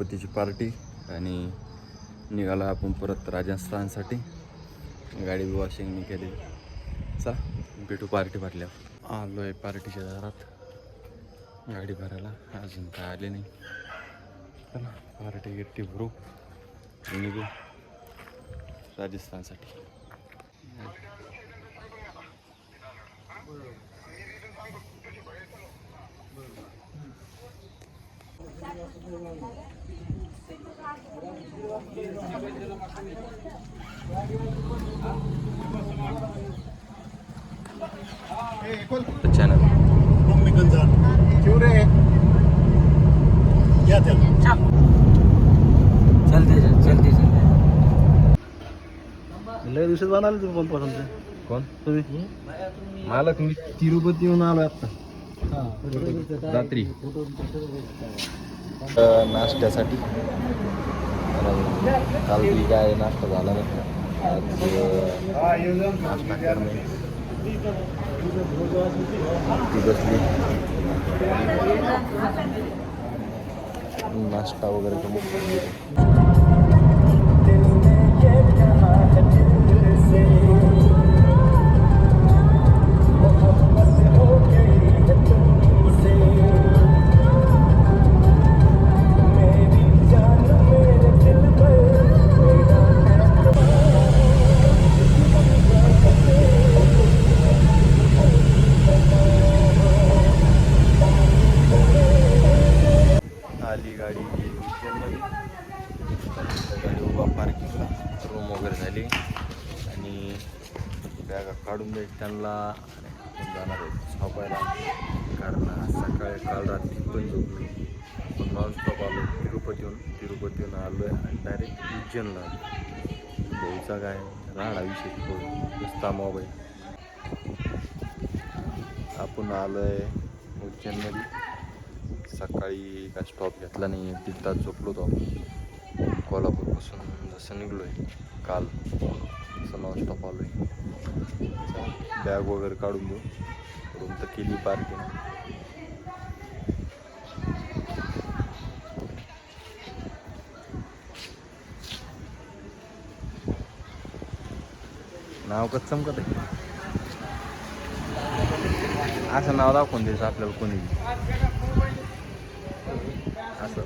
गणपतीची पार्टी आणि निघाला आपण परत राजस्थानसाठी. गाडी वॉशिंग मी केली. चला भेटू पार्टी भरल्या आलो आहे पार्टीच्या दारात. गाडी भरायला. अजून काय आले नाही. चला पार्टी गिट्टी भरू निघू. राजस्थानसाठी. चॅनल चलते चलते चलते. लय दिवसात बनाल तुम्ही कोणपासून कोण? तुम्ही? मालक मी तिरुपतीहून आलो आता रात्री. नाश्त्यासाठी. काल तरी काय नाश्ता झाला नाही. आज नाश्ता करणे. ती बसली. नाश्ता वगैरे करून. गाडी पार्किंगला. रूम वगैरे झाली. आणि बॅगा काढून द्यायची त्यांना. आणि जाणार आहे झोपायला. कारण आज सकाळी काल रात्री पण झोपलो. पण नॉनस्टॉप आलो. तिरुपतीहून तिरुपतीहून आलो आहे आणि डायरेक्ट उज्जैनला भाऊचा काय? राहणा विषय तो. मोबाईल आपण आलो आहे उज्जैनमध्ये. सकाळी काय स्टॉप घेतला नाही दीड तास झोपलो तो आपण. कोल्हापूरपासून जसं निघलो आहे काल असं नॉन स्टॉप आलो आहे बॅग वगैरे काढून देऊ. रूम तर केली पार्किंग. नाव कसं चमकत आहे असं नाव दाखवून द्यायचं आपल्याला कोणी. असं.